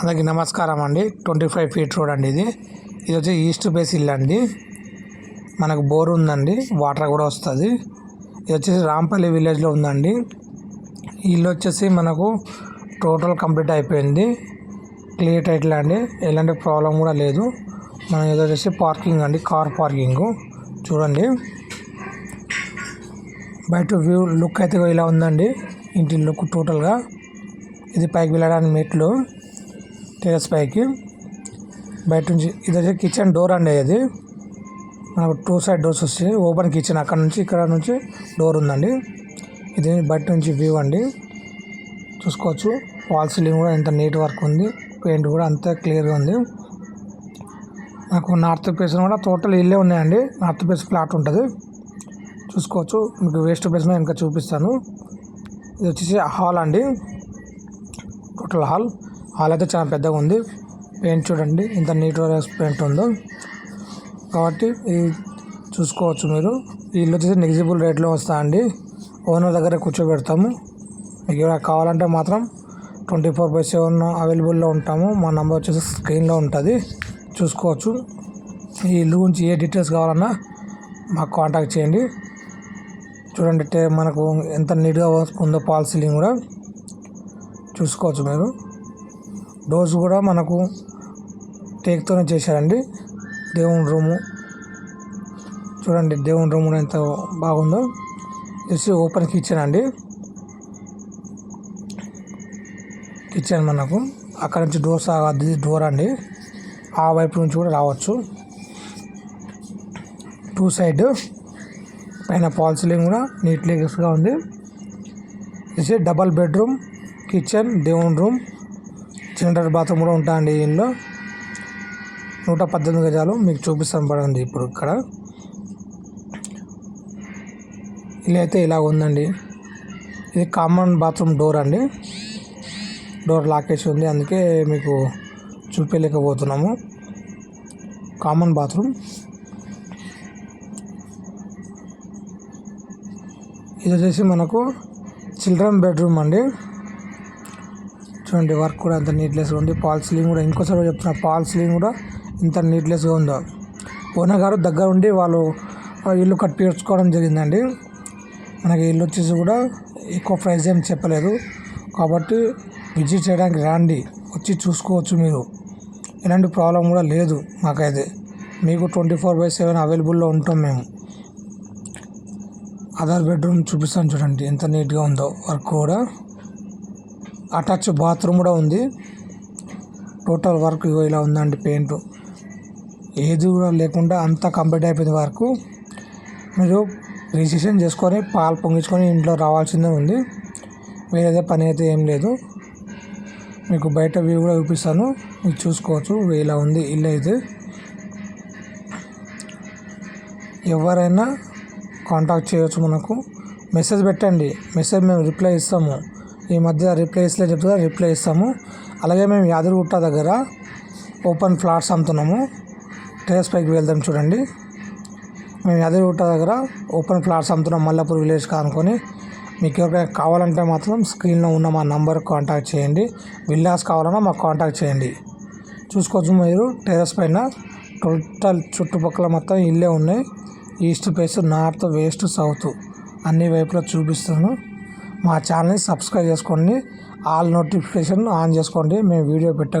అందరికి నమస్కారం అండి. ట్వంటీ ఫైవ్ ఫీట్ రోడ్ అండి ఇది. ఇది వచ్చి ఈస్ట్ బేస్ ఇల్లు అండి. మనకు బోర్ ఉందండి. వాటర్ కూడా వస్తుంది. ఇది వచ్చేసి రాంపల్లి విలేజ్లో ఉందండి. ఇల్లు వచ్చేసి మనకు టోటల్ కంప్లీట్ అయిపోయింది. క్లియర్ టైటిల్ అండి. ఎలాంటి ప్రాబ్లం కూడా లేదు. మనం ఇది వచ్చేసి పార్కింగ్ అండి. Car parking. చూడండి. బయట వ్యూ లుక్ అయితే ఇలా ఉందండి. ఇంటి లుక్ టోటల్గా ఇది పైకి వెళ్ళడానికి మెట్లు. టెరస్ పైకి బయట నుంచి ఇది వచ్చి కిచెన్ డోర్ అండి ఇది. మనకు టూ సైడ్ డోర్స్ వస్తాయి. ఓపెన్ కిచెన్ అక్కడ నుంచి ఇక్కడ నుంచి డోర్ ఉందండి. ఇది బయట నుంచి వ్యూ అండి. చూసుకోవచ్చు. వాల్ సీలింగ్ కూడా ఎంత నీట్ వర్క్ ఉంది. పెయింట్ కూడా అంత క్లియర్గా ఉంది. నాకు నార్త్ ప్లేస్ కూడా టోటల్ ఇల్లే ఉన్నాయండి. నార్త్ ప్లేస్ ఫ్లాట్ ఉంటుంది. చూసుకోవచ్చు. మీకు వేస్ట్ ప్లేస్ ఇంకా చూపిస్తాను. ఇది వచ్చేసి హాల్ అండి. టోటల్ హాల్ హాల్ అయితే చాలా పెద్దగా ఉంది. పెయింట్ చూడండి ఇంత నీట్గా పెయింట్ ఉందో. కాబట్టి ఇది చూసుకోవచ్చు మీరు. ఈ ఇల్లు వచ్చేసి నెగిజిబుల్ రేట్లో వస్తా అండి ఓనర్ దగ్గర కూర్చోబెడతాము. మీకు ఏమైనా కావాలంటే మాత్రం ట్వంటీ ఫోర్ బై సెవెన్ అవైలబుల్లో ఉంటాము. మా నెంబర్ వచ్చేసి స్క్రీన్లో ఉంటుంది. చూసుకోవచ్చు. ఈ ఇల్లు గురించి ఏ డీటెయిల్స్ కావాలన్నా మాకు కాంటాక్ట్ చేయండి. చూడండి టే- మనకు ఎంత నీట్గా ఉందో పాల్ సీలింగ్ కూడా చూసుకోవచ్చు మీరు. డోర్స్ కూడా మనకు టేక్తోనే చేశారండి. దేవుని రూము. చూడండి దేవుని రూమ్ కూడా ఎంత బాగుందో. ఇది ఓపెన్ కిచెన్ అండి కిచెన్ మనకు. అక్కడ నుంచి డోర్ డోర్ అండి. ఆ వైపు నుంచి కూడా రావచ్చు. Two side. పైన ఫాల్ సీలింగ్ కూడా నీట్లీగా ఉంది. ఇది డబల్ బెడ్రూమ్ కిచెన్ దేవుని రూమ్. చిల్డ్రన్ బాత్రూమ్ కూడా ఉంటాయండి అండి ఇంట్లో నూట పద్దెనిమిది గజాలు మీకు చూపిస్తాను పడండి ఇప్పుడు ఇక్కడ. ఇల్లు అయితే ఇలా ఉందండి. ఇది కామన్ బాత్రూమ్ డోర్ అండి. డోర్ లాకేసి ఉంది. అందుకే మీకు చూపించలేకపోతున్నాము కామన్ బాత్రూమ్. ఇది వచ్చేసి మనకు చిల్డ్రన్ బెడ్రూమ్ అండి. చూడండి వర్క్ కూడా అంత నీట్నెస్గా ఉంది. పాల్ సీలింగ్ కూడా ఇంకోసారి చెప్తున్నా పాల్ సీలింగ్ కూడా ఇంత నీట్నెస్గా ఉందో? ఓనర్ గారు దగ్గర ఉండి వాళ్ళు ఇల్లు కట్టించుకోవడం జరిగిందండి. మనకి ఇల్లు వచ్చేసి కూడా ఎక్కువ ప్రైస్ ఏం చెప్పలేదు. కాబట్టి విజిట్ చేయడానికి రాండి వచ్చి చూసుకోవచ్చు మీరు. ఎలాంటి ప్రాబ్లం కూడా లేదు మాకైతే. మీకు ట్వంటీ ఫోర్ బై సెవెన్ అవైలబుల్లో ఉంటాం మేము. అదర్ బెడ్రూమ్ చూపిస్తాను చూడండి ఎంత నీట్గా ఉందో వర్క్ కూడా. అటాచ్ బాత్రూమ్ కూడా ఉంది. టోటల్ వర్క్ ఇగో ఇలా ఉందండి పెయింట్. ఏది కూడా లేకుండా అంతా కంప్లీట్ అయిపోయింది వర్క్. మీరు రిజిస్ట్రేషన్ చేసుకొని పాలు పొంగించుకొని ఇంట్లో రావాల్సిందే ఉంది. వేరేదే పని అయితే ఏం లేదు. మీకు బయట వ్యూ కూడా చూపిస్తాను. మీరు చూసుకోవచ్చు. ఇలా ఉంది ఇల్లు అయితే. ఎవరైనా కాంటాక్ట్ చేయవచ్చు మనకు. మెసేజ్ పెట్టండి. మెసేజ్ మేము రిప్లై ఇస్తాము. ఈ మధ్య రిప్లై ఇస్తలే చెప్తా రిప్లై ఇస్తాము. అలాగే మేము యాదగిరిగుట్ట దగ్గర ఓపెన్ ఫ్లాట్స్ అమ్ముతున్నాము. టెరెస్ పైకి వెళ్దాం చూడండి. మేము యాదగిరిగుట్ట దగ్గర ఓపెన్ ఫ్లాట్స్ అమ్ముతున్నాం. మల్లాపూర్ విలేజ్ కానుకొని. మీకు ఎవరికైనా కావాలంటే మాత్రం స్క్రీన్లో ఉన్న మా నంబర్ కాంటాక్ట్ చేయండి. విల్లాస్ కావాలన్నా మాకు కాంటాక్ట్ చేయండి. చూసుకోవచ్చు మీరు. టెరెస్ పైన టోటల్ చుట్టుపక్కల మొత్తం ఇల్లే ఉన్నాయి. East face north west south అన్ని వైపులా చూపిస్తాను మా ఛానల్ని సబ్స్క్రైబ్ చేసుకోండి. ఆల్ నోటిఫికేషన్ ఆన్ చేసుకోండి. మేము వీడియో పెట్ట